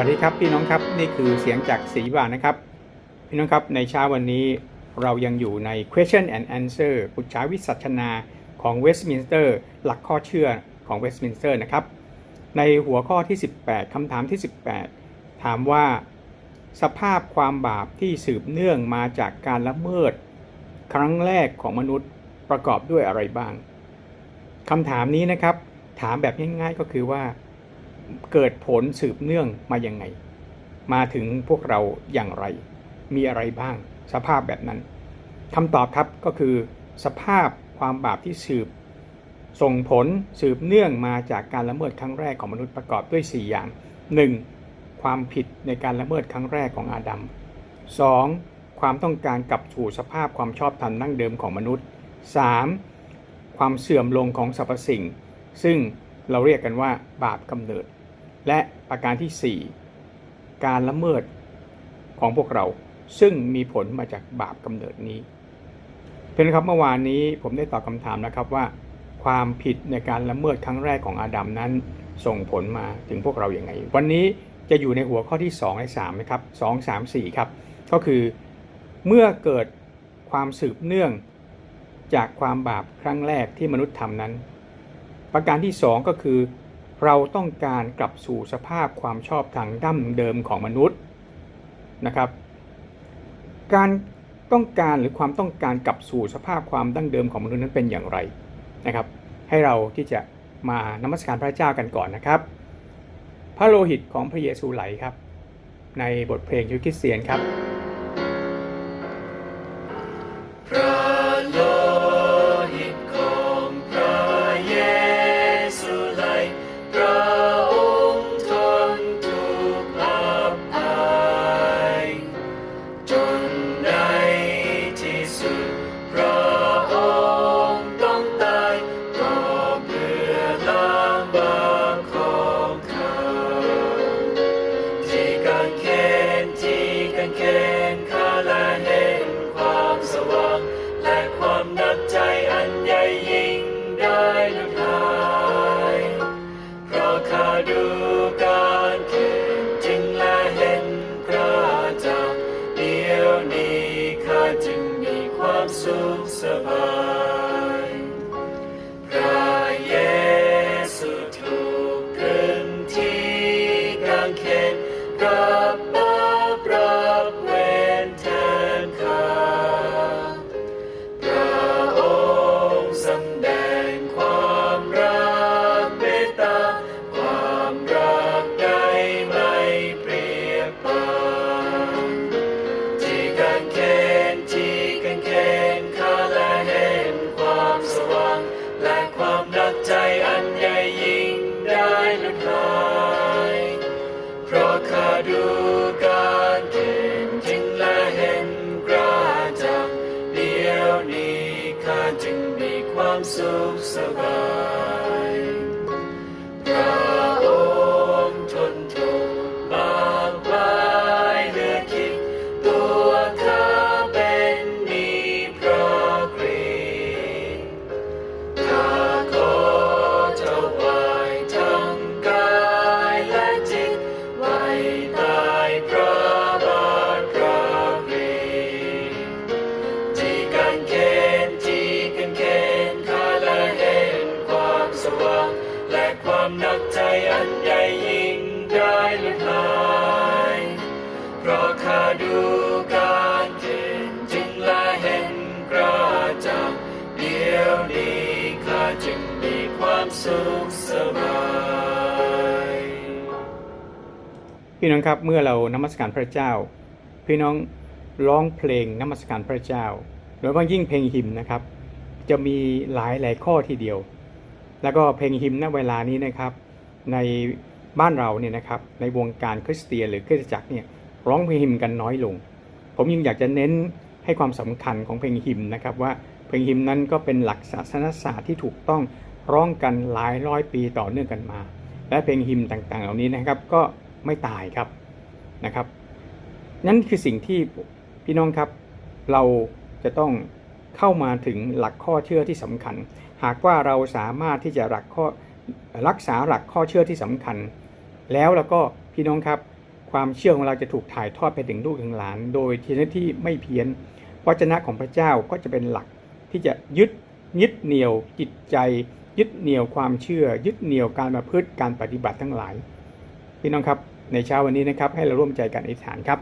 วัสดีครับพี่น้องครับนี่คือเสียงจากสีบานนะครับ พี่น้องครับในเช้าวันนี้เรายังอยู่ใน question and answer ปุจฉาวิสัชนาของ Westminster หลักข้อเชื่อของ Westminster นะครับ ในหัวข้อที่ 18คำถามที่ 18 ถามว่า สภาพความบาปที่สืบเนื่องมาจากการละเมิด ครั้งแรกของมนุษย์ประกอบด้วยอะไรบ้างคำถามนี้นะครับ ถามแบบง่ายๆก็คือว่า เกิดผลสืบเนื่องมาอย่างไง มาถึงพวกเราอย่างไร มีอะไรบ้าง สภาพแบบนั้นคำตอบครับก็คือ สภาพความบาปที่สืบ ส่งผลสืบเนื่องมาจากการละเมิดครั้งแรกของมนุษย์ประกอบด้วย 4 อย่าง 1. ความผิดในการละเมิดครั้งแรกของอาดัม 2. ความต้องการกลับสู่สภาพความชอบธรรมนั่งเดิมของมนุษย์ 3. ความเสื่อมลงของสรรพสิ่ง ซึ่งเราเรียกกันว่าบาปกำเนิด และประการที่ 4 การละเมิดของพวกเราซึ่งมีผลมาจากบาปกำเนิดนี้ เพื่อนครับเมื่อวานนี้ผมได้ตอบคำถามนะครับว่า ความผิดในการละเมิดครั้งแรกของอาดัมนั้น ส่งผลมาถึงพวกเราอย่างไง วันนี้จะอยู่ในหัวข้อที่ 2 และ 3 นะครับ 2 3 4 ครับ ก็คือเมื่อเกิดความสืบเนื่องจากความบาปครั้งแรกที่มนุษย์ทำนั้น ประการที่ 2 ก็คือ เราต้องการกลับสู่สภาพความชอบทางดั้งเดิมของมนุษย์นะครับ การต้องการหรือความต้องการกลับสู่สภาพความดั้งเดิมของมนุษย์นั้นเป็นอย่างไรนะครับ ให้เราที่จะมานมัสการพระเจ้ากันก่อนนะครับ พระโลหิตของพระเยซูไหลครับ ในบทเพลงยูคริสเตียนครับ ที่ก สุ ความหนักใจอันใหญ่ยิ่งได้ลุกหายเพราะข้าดูการเขนจึงและเห็นกระจ่างเดียวนี้ข้าจึงมีความสุขสบายพี่น้องครับเมื่อเรานมัสการพระเจ้า พี่น้องร้องเพลงนมัสการพระเจ้าโดยเฉพาะยิ่งเพลงฮิมนะครับ จะมีหลายหลายข้อทีเดียว แล้วก็เพลงฮิมณเวลานี้นะครับ ในบ้านเราเนี่ยนะครับในวงการคริสเตียนหรือคริสตจักรเนี่ยร้องเพลงฮิมกันน้อยลง ผมยังอยากจะเน้นให้ความสำคัญของเพลงฮิมน์นะครับว่าเพลงฮิมน์นั้นก็เป็นหลักศาสนศาสตร์ที่ถูกต้องร้องกันหลายร้อยปีต่อเนื่องกันมา และเพลงฮิมต่างๆ เหล่านี้นะครับก็ไม่ตายครับนะครับ นั่นคือสิ่งที่พี่น้องครับเราจะต้องเข้ามาถึงหลักข้อเชื่อที่สำคัญ หากว่าเราสามารถที่จะรักข้อ รักษาหลักข้อเชื่อที่สำคัญ แล้วแล้วก็พี่น้องครับ ความเชื่อของเราจะถูกถ่ายทอดไปถึงลูกถึงหลาน โดยที่ที่ไม่เพี้ยนพระวจนะของพระเจ้าก็จะเป็นหลักที่จะยึดยึดเหนี่ยวจิตใจ ยึดเหนี่ยวความเชื่อ ยึดเหนี่ยวการประพฤติการปฏิบัติทั้งหลาย พี่น้องครับในเช้าวันนี้นะครับให้เราร่วมใจกันอธิษฐานครับ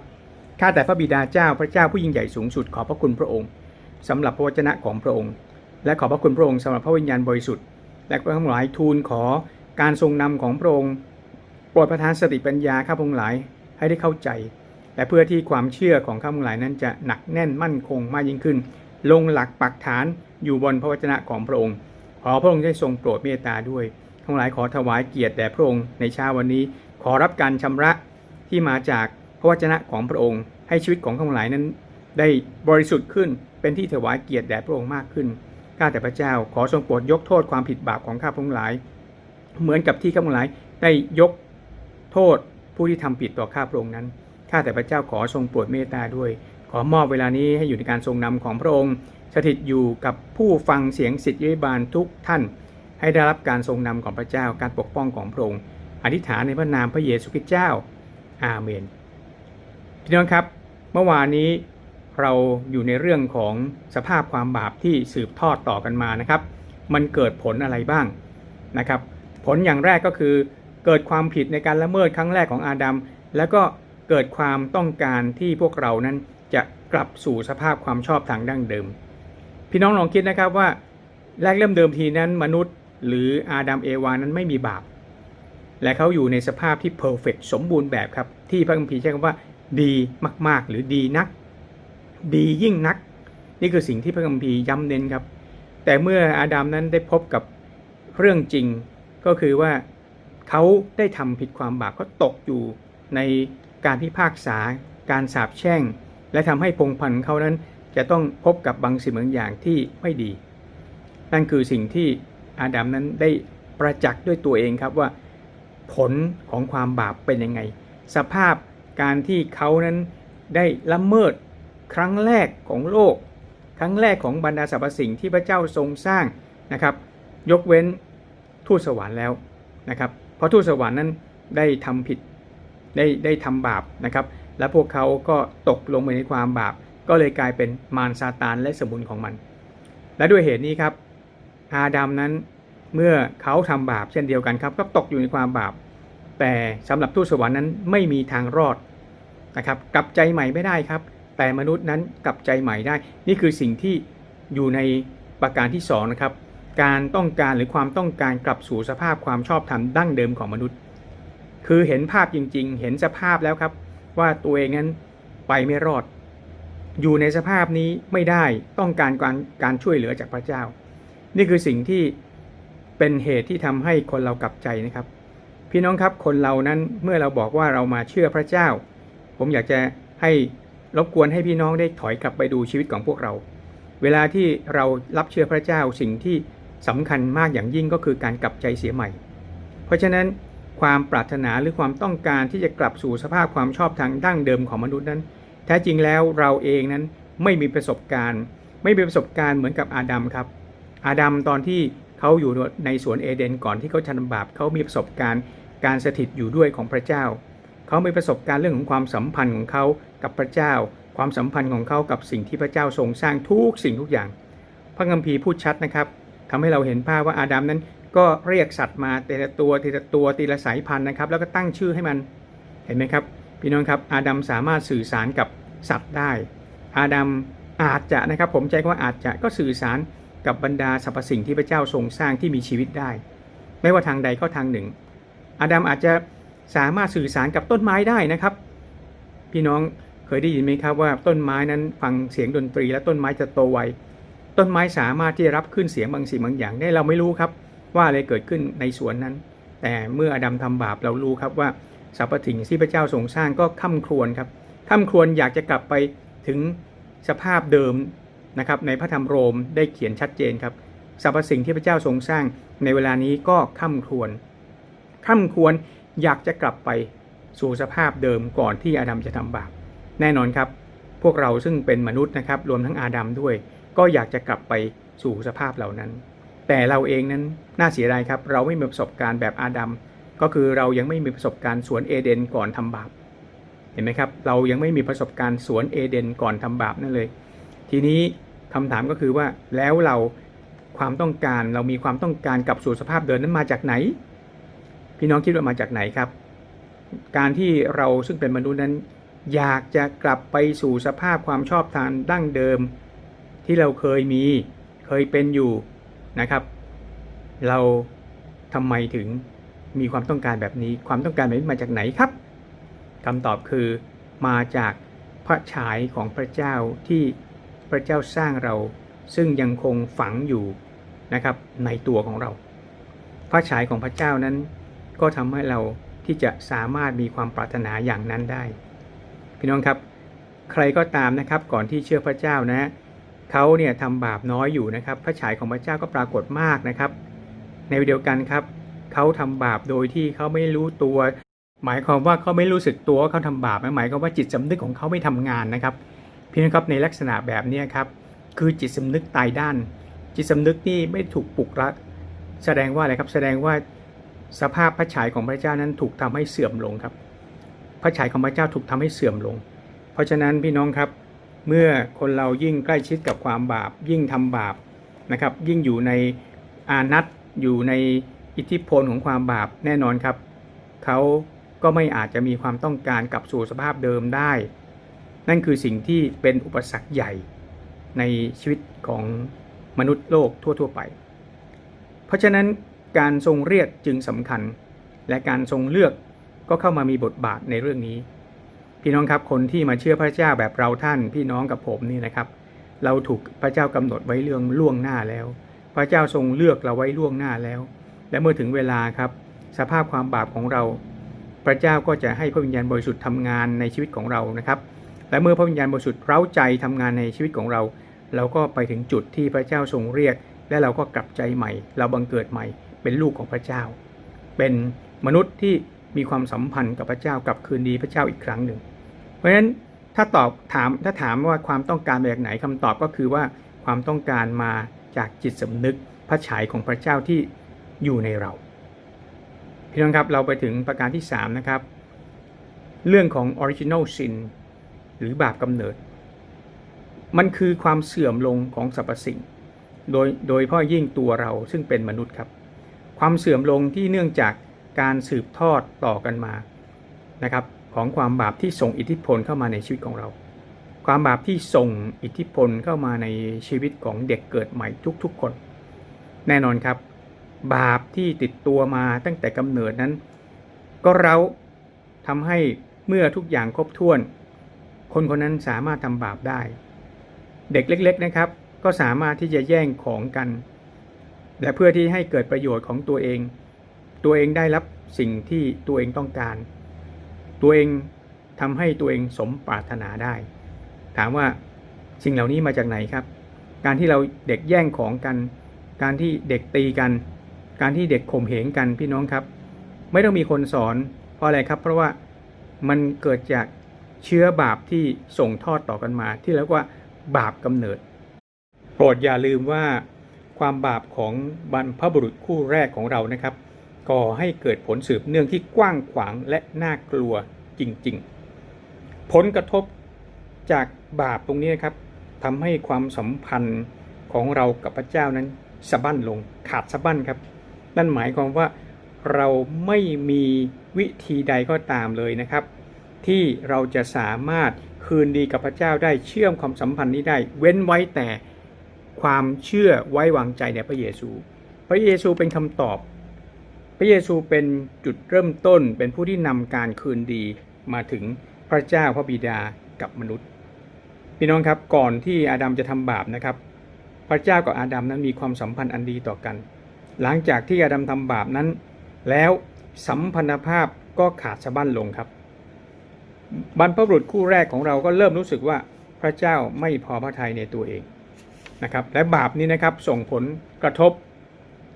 ข้าแต่พระบิดาเจ้าพระเจ้าผู้ยิ่งใหญ่สูงสุดขอพระคุณพระองค์สำหรับพระวจนะของพระองค์ และขอพระคุณพระองค์สำหรับพระวิญญาณบริสุทธิ์ และก็ทั้งหลายทูลขอการทรงนำของพระองค์โปรดประทานสติปัญญาข้าพงหลายให้ได้เข้าใจ และเพื่อที่ความเชื่อของข้าพงหลายนั้นจะหนักแน่นมั่นคงมากยิ่งขึ้น ลงหลักปักฐานอยู่บนพระวจนะของพระองค์ ขอพระองค์ได้ทรงโปรดเมตตาด้วยทั้งหลายขอถวายเกียรติแด่พระองค์ในเช้าวันนี้ ขอรับการชำระที่มาจากพระวจนะของพระองค์ ให้ชีวิตของข้าพงหลายนั้น ได้บริสุทธิ์ขึ้นเป็นที่ถวายเกียรติแด่พระองค์มากขึ้น ข้าแต่พระเจ้า ขอทรงโปรดยกโทษความผิดบาปของข้าพงหลาย เหมือนกับที่ข้าพงหลายได้ยกโทษผู้ที่ทำผิดต่อข้าพระองค์นั้นข้าแต่พระเจ้าขอทรงโปรดเมตตาด้วย ขอมอบเวลานี้ให้อยู่ในการทรงนำของพระองค์ สถิตอยู่กับผู้ฟังเสียงสิทธิยบาลทุกท่าน ให้ได้รับการทรงนำของพระเจ้าการปกป้องของพระองค์อธิษฐานในพระนามพระเยซูคริสต์เจ้า อาเมน พี่น้องครับ เมื่อวานนี้ เราอยู่ในเรื่องของสภาพความบาปที่สืบทอดต่อกันมานะครับ มันเกิดผลอะไรบ้างนะครับ ผลอย่างแรกก็คือ เกิดความผิดในการละเมิดครั้งแรกของอาดัมแล้วก็เกิดความต้องการที่พวกเรานั้นจะกลับสู่สภาพความชอบทางดั้งเดิม พี่น้องลองคิดนะครับว่าแรกเริ่มเดิมทีนั้นมนุษย์ หรืออาดัมเอวานั้นไม่มีบาป และเขาอยู่ในสภาพที่เพอร์เฟกสมบูรณ์แบบครับ ที่พระคัมภีร์ใช้คำว่าดีมาก ๆ หรือดีนัก ดียิ่งนัก นี่คือสิ่งที่พระคัมภีร์ย้ำเน้นครับ แต่เมื่ออาดัมนั้นได้พบกับเรื่องจริง ก็คือว่าเขาได้ทำผิดความบาปเขาตกอยู่ในการพิพากษา การสาปแช่ง และทำให้พงพันธ์เขานั้นจะต้องพบกับบางสิ่งบางอย่างที่ไม่ดี นั่นคือสิ่งที่อาดัมนั้นได้ประจักษ์ด้วยตัวเองครับว่า ผลของความบาปเป็นยังไง สภาพการที่เขานั้นได้ละเมิด ครั้งแรกของโลก ครั้งแรกของบรรดาสรรพสิ่งที่พระเจ้าทรงสร้างนะครับ ยกเว้นทูตสวรรค์แล้วนะครับ เพราะทูตสวรรค์นั้นได้ทำผิดได้ได้ทำบาปนะครับ และพวกเขาก็ตกลงไปในความบาป ก็เลยกลายเป็นมารซาตานและสมุนของมัน และด้วยเหตุนี้ครับ อาดัมนั้นเมื่อเขาทำบาปเช่นเดียวกันครับ ก็ตกอยู่ในความบาป แต่สำหรับทูตสวรรค์นั้นไม่มีทางรอดนะครับ กลับใจใหม่ไม่ได้ครับ แต่มนุษย์นั้นกลับใจใหม่ได้ นี่คือสิ่งที่อยู่ในประการที่สองนะครับการต้องการหรือความต้องการกลับสู่สภาพความชอบธรรมดั้งเดิมของมนุษย์ คือเห็นภาพจริง ๆ เห็นสภาพแล้วครับ ว่าตัวเองนั้นไปไม่รอด อยู่ในสภาพนี้ไม่ได้ต้องการการการช่วยเหลือจากพระเจ้า นี่คือสิ่งที่เป็นเหตุที่ทำให้คนเรากลับใจนะครับ พี่น้องครับคนเรานั้นเมื่อเราบอกว่าเรามาเชื่อพระเจ้า ผมอยากจะให้ รบกวนให้พี่น้องได้ถอยกลับไปดูชีวิตของพวกเรา เวลาที่เรารับเชื่อพระเจ้าสิ่งที่สำคัญมากอย่างยิ่งก็คือการกลับใจเสียใหม่ เพราะฉะนั้นความปรารถนาหรือความต้องการที่จะกลับสู่สภาพความชอบทางดั้งเดิมของมนุษย์นั้น แท้จริงแล้วเราเองนั้นไม่มีประสบการณ์ ไม่มีประสบการณ์เหมือนกับอาดัมครับ อาดัมตอนที่เขาอยู่ในสวนเอเดนก่อนที่เขาจะทำบาปเขามีประสบการณ์การสถิตอยู่ด้วยของพระเจ้า เขามีประสบการณ์เรื่องของความสัมพันธ์ของเขา กับพระเจ้า ความสัมพันธ์ของเขากับสิ่งที่พระเจ้าทรงสร้างทุกสิ่งทุกอย่าง พระคัมภีร์พูดชัดนะครับทำให้เราเห็นภาพว่าอาดัมนั้นก็เรียกสัตว์มาแต่ละตัวทีละตัวทีละสายพันธุ์นะครับ แล้วก็ตั้งชื่อให้มันเห็นไหมครับ พี่น้องครับอาดัมสามารถสื่อสารกับสัตว์ได้ อาดัมอาจจะนะครับ ผมใจว่าอาจจะก็สื่อสารกับบรรดาสรรพสิ่งที่พระเจ้าทรงสร้างที่มีชีวิตได้ ไม่ว่าทางใดก็ทางหนึ่ง อาดัมอาจจะสามารถสื่อสารกับต้นไม้ได้นะครับ พี่น้อง เคยได้ยินไหมครับว่าต้นไม้นั้นฟังเสียงดนตรี และต้นไม้จะโตไว ต้นไม้สามารถที่จะรับขึ้นเสียงบางสิ่งบางอย่างได้เราไม่รู้ครับ ว่าอะไรเกิดขึ้นในสวนนั้น แต่เมื่ออดัมทำบาปเรารู้ครับว่าสรรพสิ่งที่พระเจ้าทรงสร้างก็ค่ำครวญครับค่ำครวญอยากจะกลับไปถึงสภาพเดิมนะครับในพระธรรมโรมได้เขียนชัดเจนครับสรรพสิ่งที่พระเจ้าทรงสร้างในเวลานี้ก็ค่ำครวญค่ำครวญอยากจะกลับไปสู่สภาพเดิมก่อนที่อาดัมจะทำบาป แน่นอนครับพวกเราซึ่งเป็นมนุษย์นะครับรวมทั้งอาดัมด้วย ก็อยากจะกลับไปสู่สภาพเหล่านั้น แต่เราเองนั้นน่าเสียดายครับ เราไม่มีประสบการณ์แบบอาดัมก็คือเรายังไม่มีประสบการณ์สวนเอเดนก่อนทำบาปเห็นไหมครับเรายังไม่มีประสบการณ์สวนเอเดนก่อนทำบาปนั่นเลย ทีนี้คำถามก็คือว่าแล้วเราความต้องการเรามีความต้องการกลับสู่สภาพเดิมนั้นมาจากไหน พี่น้องคิดว่ามาจากไหนครับ การที่เราซึ่งเป็นมนุษย์นั้น อยากจะกลับไปสู่สภาพความชอบธรรมดั้งเดิม ที่เราเคยมีเคยเป็นอยู่นะครับ เราทำไมถึงมีความต้องการแบบนี้ ความต้องการแบบนี้มาจากไหนครับคำตอบคือมาจากพระฉายของพระเจ้าที่พระเจ้าสร้างเรา ซึ่งยังคงฝังอยู่นะครับในตัวของเรา พระฉายของพระเจ้านั้น ก็ทำให้เราที่จะสามารถมีความปรารถนาอย่างนั้นได้ พี่น้องครับใครก็ตามนะครับก่อนที่เชื่อพระเจ้านะเขาเนี่ยทำบาปน้อยอยู่นะครับพระฉายของพระเจ้าก็ปรากฏมากนะครับ ในเดียวกันครับเขาทำบาปโดยที่เขาไม่รู้ตัว หมายความว่าเขาไม่รู้สึกตัวว่าเขาทำบาปหมายความว่าจิตสำนึกของเขาไม่ทำงานนะครับพี่น้องครับในลักษณะแบบนี้ครับคือจิตสำนึกตายด้าน จิตสำนึกนี่ไม่ถูกปลุกละแสดงว่าอะไรครับแสดงว่าสภาพพระฉายของพระเจ้านั้นถูกทำให้เสื่อมลงครับ พระฉายของพระเจ้าถูกทำให้เสื่อมลง เพราะฉะนั้นพี่น้องครับ เมื่อคนเรายิ่งใกล้ชิดกับความบาป ยิ่งทำบาปนะครับ ยิ่งอยู่ในอานัตอยู่ในอิทธิพลของความบาปแน่นอนครับ เขาก็ไม่อาจจะมีความต้องการกลับสู่สภาพเดิมได้ นั่นคือสิ่งที่เป็นอุปสรรคใหญ่ในชีวิตของมนุษย์โลกทั่ว ๆ ไป เพราะฉะนั้นการทรงเรียกจึงสำคัญ และการทรงเลือก ก็เข้ามามีบทบาทในเรื่องนี้ พี่น้องครับคนที่มาเชื่อพระเจ้าแบบเราท่านพี่น้องกับผมนี่นะครับ เราถูกพระเจ้ากำหนดไว้เรื่องล่วงหน้าแล้ว พระเจ้าทรงเลือกเราไว้ล่วงหน้าแล้ว และเมื่อถึงเวลาครับ สภาพความบาปของเรา พระเจ้าก็จะให้พระวิญญาณบริสุทธิ์ทำงานในชีวิตของเรานะครับ และเมื่อพระวิญญาณบริสุทธิ์เร้าใจทำงานในชีวิตของเรา เราก็ไปถึงจุดที่พระเจ้าทรงเรียก และเราก็กลับใจใหม่ เราบังเกิดใหม่ เป็นลูกของพระเจ้า เป็นมนุษย์ที่ มีความสัมพันธ์กับพระเจ้ากลับคืนดีพระเจ้าอีกครั้งหนึ่ง เพราะฉะนั้นถ้าตอบถามถ้าถามว่าความต้องการมาจากไหนคำตอบก็คือว่าความต้องการมาจากจิตสำนึกพระฉายของพระเจ้าที่อยู่ในเราพี่น้องครับเราไปถึงประการที่3นะครับเรื่องของ original sin หรือบาปกำเนิด มันคือความเสื่อมลงของสรรพสิ่ง โดยโดยเฉพ่อยิ่งตัวเราซึ่งเป็นมนุษย์ครับ ความเสื่อมลงที่เนื่องจาก การสืบทอดต่อกันมานะครับของความบาปที่ส่งอิทธิพลเข้ามาในชีวิตของเรา ความบาปที่ส่งอิทธิพลเข้ามาในชีวิตของเด็กเกิดใหม่ทุกๆคน แน่นอนครับ บาปที่ติดตัวมาตั้งแต่กำเนิดนั้น ก็เราทำให้เมื่อทุกอย่างครบถ้วน คนคนนั้นสามารถทำบาปได้ เด็กเล็ก ๆนะครับ ก็สามารถที่จะแย่งของกัน และเพื่อที่ให้เกิดประโยชน์ของตัวเอง ตัวเองได้รับสิ่งที่ตัวเองต้องการ ตัวเองทำให้ตัวเองสมปรารถนาได้ ถามว่าสิ่งเหล่านี้มาจากไหนครับ การที่เราเด็กแย่งของกัน การที่เด็กตีกัน การที่เด็กข่มเหงกันพี่น้องครับ ไม่ต้องมีคนสอนเพราะอะไรครับ เพราะว่ามันเกิดจากเชื้อบาปที่ส่งทอดต่อกันมา ที่เรียกว่าบาปกำเนิด โปรดอย่าลืมว่าความบาปของบรรพบุรุษคู่แรกของเรานะครับ ก่อให้เกิดผลสืบเนื่องที่กว้างขวางและน่ากลัวจริง ๆ ผลกระทบจากบาปตรงนี้นะครับทำให้ความสัมพันธ์ของเรากับพระเจ้านั้นสะบั้นลงขาดสะบั้นครับ นั่นหมายความว่าเราไม่มีวิธีใดก็ตามเลยนะครับ ที่เราจะสามารถคืนดีกับพระเจ้าได้เชื่อมความสัมพันธ์นี้ได้ เว้นไว้แต่ความเชื่อไว้วางใจในพระเยซู พระเยซูเป็นคำตอบ พระเยซูเป็นจุดเริ่มต้นเป็นผู้ที่นำการคืนดีมาถึงพระเจ้าพระบิดากับมนุษย์ พี่น้องครับก่อนที่อาดัมจะทำบาปนะครับ พระเจ้ากับอาดัมนั้นมีความสัมพันธ์อันดีต่อกัน หลังจากที่อาดัมทำบาปนั้น แล้วสัมพันธภาพก็ขาดสะบั้นลงครับ บรรพบุรุษคู่แรกของเราก็เริ่มรู้สึกว่าพระเจ้าไม่พอพระทัยในตัวเองนะครับและบาปนี้นะครับส่งผลกระทบ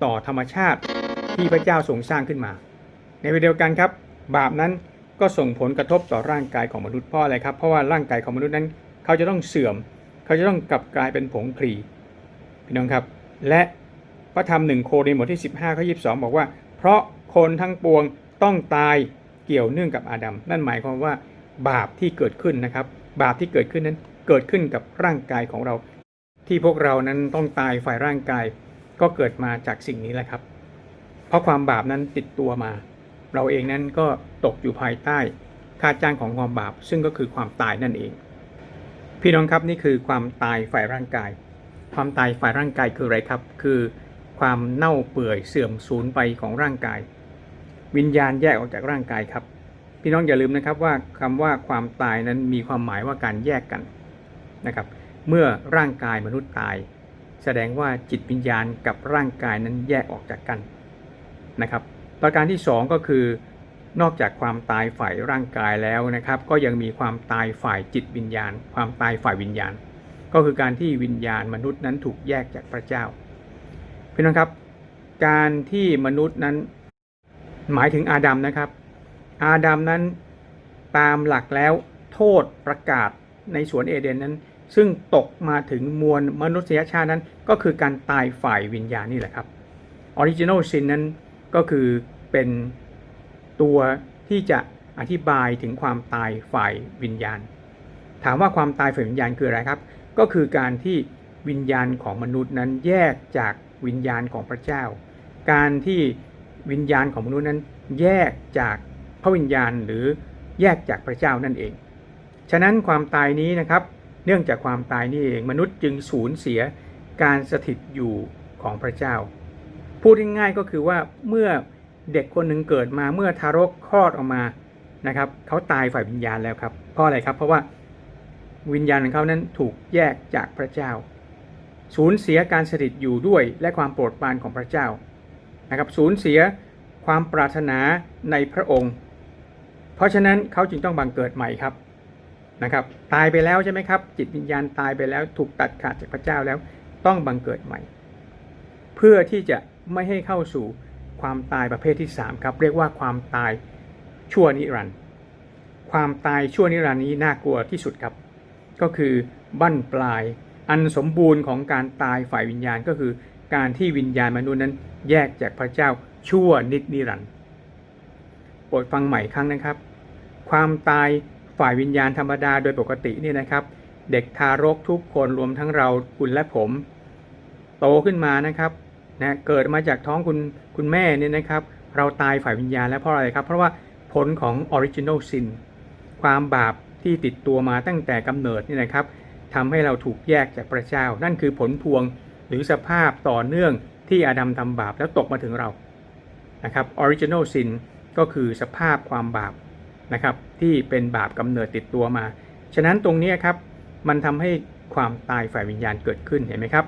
ต่อธรรมชาติ ที่พระเจ้าทรงสร้างขึ้นมา ในเวลาเดียวกันครับ บาปนั้นก็ส่งผลกระทบต่อร่างกายของมนุษย์เพราะอะไรครับเพราะว่าร่างกายของมนุษย์นั้น เขาจะต้องเสื่อม เขาจะต้องกลับกลายเป็นผงคลีพี่น้องครับ และพระธรรมหนึ่งโครินธ์บทที่15ข้อ22 บอกว่า เพราะคนทั้งปวงต้องตายเกี่ยวเนื่องกับอาดัมนั่นหมายความว่าบาปที่เกิดขึ้นนะครับ บาปที่เกิดขึ้นนั้นเกิดขึ้นกับร่างกายของเรา ที่พวกเรานั้นต้องตายฝ่ายร่างกาย ก็เกิดมาจากสิ่งนี้แหละครับ เพราะความบาปนั้นติดตัวมา เราเองนั้นก็ตกอยู่ภายใต้ค่าจ้างของความบาป ซึ่งก็คือความตายนั่นเอง พี่น้องครับนี่คือความตายฝ่ายร่างกาย ความตายฝ่ายร่างกายคืออะไรครับ คือความเน่าเปื่อยเสื่อมสูญไปของร่างกาย วิญญาณแยกออกจากร่างกายครับ พี่น้องอย่าลืมนะครับว่าคำว่าความตายนั้นมีความหมายว่าการแยกกันนะครับ เมื่อร่างกายมนุษย์ตาย แสดงว่าจิตวิญญาณกับร่างกายนั้นแยกออกจากกัน นะครับประการที่สองก็คือนอกจากความตายฝ่ายร่างกายแล้วนะครับ ก็ยังมีความตายฝ่ายจิตวิญญาณ ความตายฝ่ายวิญญาณ ก็คือการที่วิญญาณมนุษย์นั้นถูกแยกจากพระเจ้าพี่น้องครับ การที่มนุษย์นั้นหมายถึงอาดัมนะครับ อาดัมนั้นตามหลักแล้วโทษประกาศในสวนเอเดนนั้น ซึ่งตกมาถึงมวลมนุษยชาตินั้น ก็คือการตายฝ่ายวิญญาณนี่แหละครับออริจิน l ลซินนั้น ก็คือเป็นตัวที่จะอธิบายถึงความตายฝ่ายวิญญาณ ถามว่าความตายฝ่ายวิญญาณคืออะไรครับ ก็คือการที่วิญญาณของมนุษย์นั้นแยกจากวิญญาณของพระเจ้า การที่วิญญาณของมนุษย์นั้นแยกจากพระวิญญาณหรือแยกจากพระเจ้านั่นเอง ฉะนั้นความตายนี้นะครับ เนื่องจากความตายนี่เองมนุษย์จึงสูญเสียการสถิตอยู่ของพระเจ้า พูดง่ายๆก็คือว่าเมื่อเด็กคนหนึ่งเกิดมาเมื่อทารกคลอดออกมานะครับเขาตายฝ่ายวิญญาณแล้วครับเพราะอะไรครับ เพราะว่าวิญญาณของเขานั้นถูกแยกจากพระเจ้า สูญเสียการสถิตอยู่ด้วยและความโปรดปรานของพระเจ้านะครับสูญเสียความปรารถนาในพระองค์ เพราะฉะนั้นเขาจึงต้องบังเกิดใหม่ครับนะครับ ตายไปแล้วใช่ไหมครับ จิตวิญญาณตายไปแล้วถูกตัดขาดจากพระเจ้าแล้วต้องบังเกิดใหม่ เพื่อที่จะ ไม่ให้เข้าสู่ความตายประเภทที่ 3 ครับ เรียกว่าความตายชั่วนิรันด์ความตายชั่วนิรันด์นี้น่ากลัวที่สุดครับ ก็คือบั้นปลายอันสมบูรณ์ของการตายฝ่ายวิญญาณก็คือการที่วิญญาณมนุษย์นั้นแยกจากพระเจ้าชั่วนิดนิรันด์โปรดฟังใหม่ครั้งนะครับ ความตายฝ่ายวิญญาณธรรมดาโดยปกตินี่นะครับ เด็กทารกทุกคนรวมทั้งเราคุณและผม โตขึ้นมานะครับ นะเกิดมาจากท้องคุณคุณแม่เนี่ยนะครับ เราตายฝ่ายวิญญาณแล้วเพราะอะไรครับ เพราะว่าผลของ original sin ความบาปที่ติดตัวมาตั้งแต่กำเนิดนี่นะครับทำให้เราถูกแยกจากพระเจ้า นั่นคือผลพวงหรือสภาพต่อเนื่องที่อาดัมทำบาปแล้วตกมาถึงเรานะครับ original sin ก็คือสภาพความบาปนะครับ ที่เป็นบาปกำเนิดติดตัวมา ฉะนั้นตรงนี้ครับ มันทำให้ความตายฝ่ายวิญญาณเกิดขึ้นเห็นไหมครับ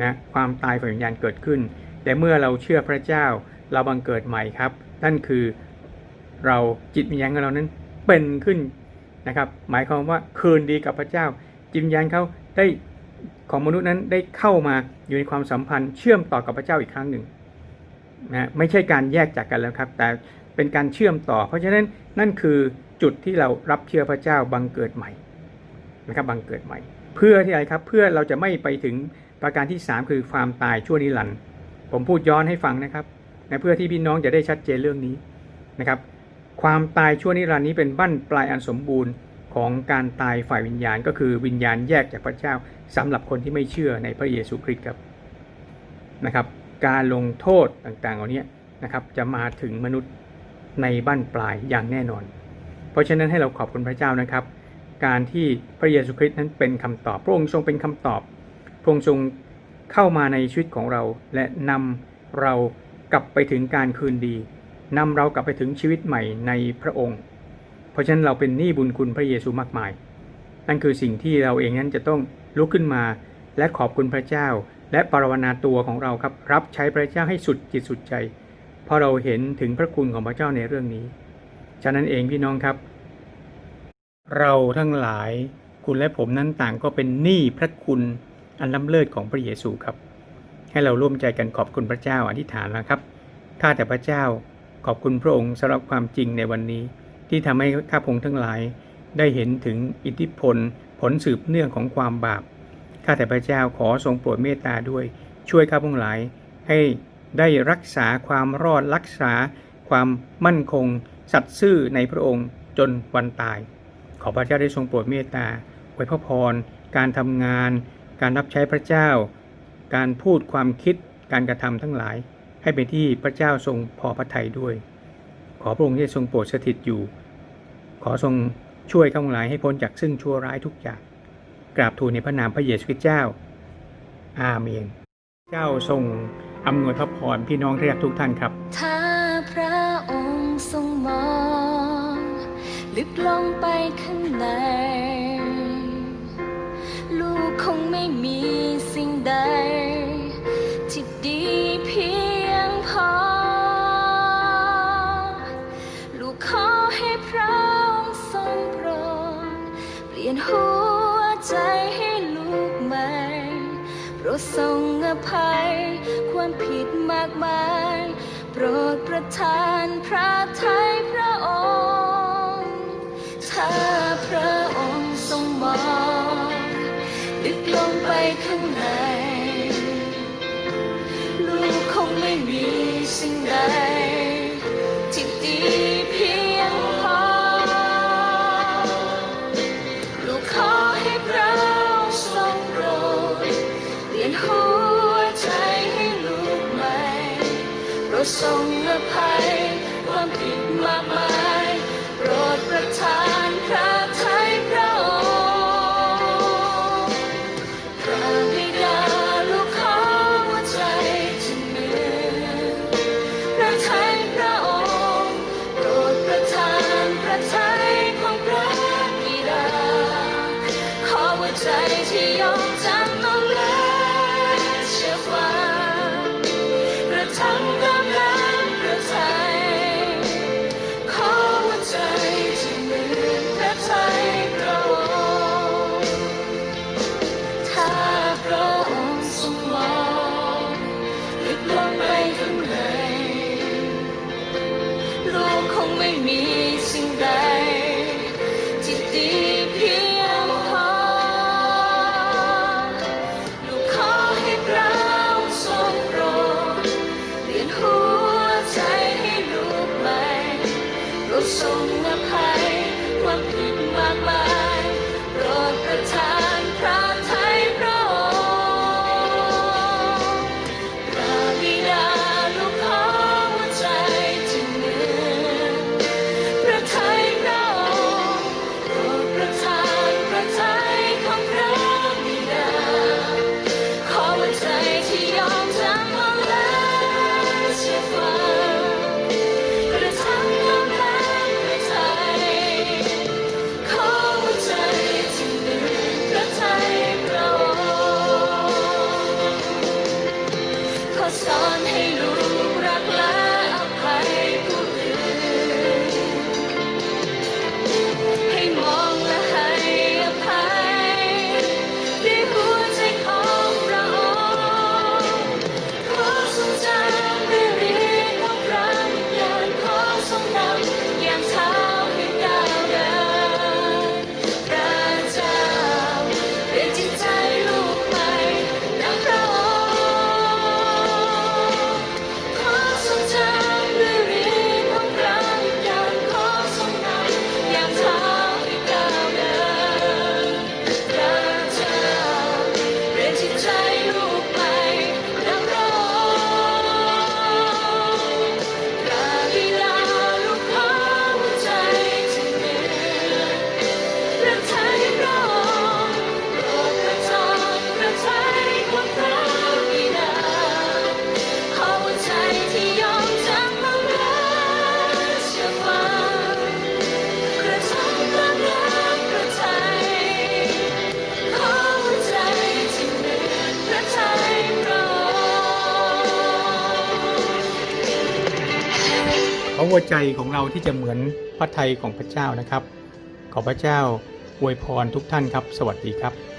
นะความตายฝ่ายวิญญาณเกิดขึ้น แต่เมื่อเราเชื่อพระเจ้าเราบังเกิดใหม่ครับ นั่นคือเราจิตวิญญาณของเรานั้นเป็นขึ้นนะครับ หมายความว่าคืนดีกับพระเจ้า จิตวิญญาณเขาได้ของมนุษย์นั้นได้เข้ามาอยู่ในความสัมพันธ์เชื่อมต่อกับพระเจ้าอีกครั้งหนึ่งนะไม่ใช่การแยกจากกันแล้วครับ แต่เป็นการเชื่อมต่อ เพราะฉะนั้นนั่นคือจุดที่เรารับเชื่อพระเจ้าบังเกิดใหม่นะครับบังเกิดใหม่ เพื่อที่อะไรครับเพื่อเราจะไม่ไปถึง ประการที่ 3 คือความตายชั่วนิรันดร์ผมพูดย้อนให้ฟังนะครับนะเพื่อที่พี่น้องจะได้ชัดเจนเรื่องนี้นะครับ ความตายชั่วนิรันดร์นี้เป็นบั้นปลายอันสมบูรณ์ของการตายฝ่ายวิญญาณ ก็คือวิญญาณแยกจากพระเจ้าสำหรับคนที่ไม่เชื่อในพระเยซูคริสต์ครับนะครับ การลงโทษต่างๆเหล่านี้นะครับจะมาถึงมนุษย์ในบั้นปลายอย่างแน่นอน เพราะฉะนั้นให้เราขอบคุณพระเจ้านะครับ การที่พระเยซูคริสต์นั้นเป็นคำตอบพระองค์ทรงเป็นคำตอบ พระองค์ทรงเข้ามาในชีวิตของเรา และนำเรากลับไปถึงการคืนดีนำเรากลับไปถึงชีวิตใหม่ในพระองค์ เพราะฉะนั้นเราเป็นหนี้บุญคุณพระเยซูมากมาย นั่นคือสิ่งที่เราเองนั้นจะต้องลุกขึ้นมา และขอบคุณพระเจ้า และปรารถนาตัวของเราครับรับใช้พระเจ้าให้สุดจิตสุดใจเพราะเราเห็นถึงพระคุณของพระเจ้าในเรื่องนี้ ฉะนั้นเองพี่น้องครับ เราทั้งหลายคุณและผมนั้นต่างก็เป็นหนี้พระคุณ อันล้ำเลิศของพระเยซูครับ ให้เราร่วมใจกันขอบคุณพระเจ้าอธิษฐานนะครับข้าแต่พระเจ้าขอบคุณพระองค์สำหรับความจริงในวันนี้ ที่ทำให้ข้าพงทั้งหลาย ได้เห็นถึงอิทธิพล ผลสืบเนื่องของความบาปข้าแต่พระเจ้าขอทรงโปรดเมตตาด้วย ช่วยข้าพงหลาย ให้ได้รักษาความรอดรักษา ความมั่นคง สัตย์ซื่อในพระองค์จนวันตาย ขอพระเจ้าได้ทรงโปรดเมตตาไว้พระพร การทำงาน การรับใช้พระเจ้า การพูดความคิดการกระทำทั้งหลาย ให้เป็นที่พระเจ้าทรงพอพระทัยด้วย ขอพระองค์ได้ทรงโปรดสถิตอยู่ ขอทรงช่วยข้าพเจ้าทั้งหลายให้พ้นจากซึ่งชั่วร้ายทุกอย่าง กราบทูลในพระนามพระเยซูคริสต์เจ้า อาเมน เจ้าทรงอำนวยพระพรพี่น้องที่รักทุกท่านครับ ถ้าพระองค์ทรงมอง ลึกลงไปข้างใน ม่มีสิ่งใด ที่ดีเพียงพอ ลูกขอให้พระองค์ทรงโปรดเปลี่ยนหัวใจให้ลูกใหม่โปรดทรงอภัยความผิดมากมาย โปรดประทานพระทัยพระองค์ถ้าพระ ข้างในลูกคงไม่มีสิ่งใดที่ดีเพียงพอ ลูกขอให้พระองค์ทรงโปรดเปลี่ยนหัวใจให้ลูกใหม่โปรดทรงอภัย ใจของเราที่จะเหมือนพระทัยของพระเจ้านะครับ ขอพระเจ้าอวยพรทุกท่านครับ สวัสดีครับ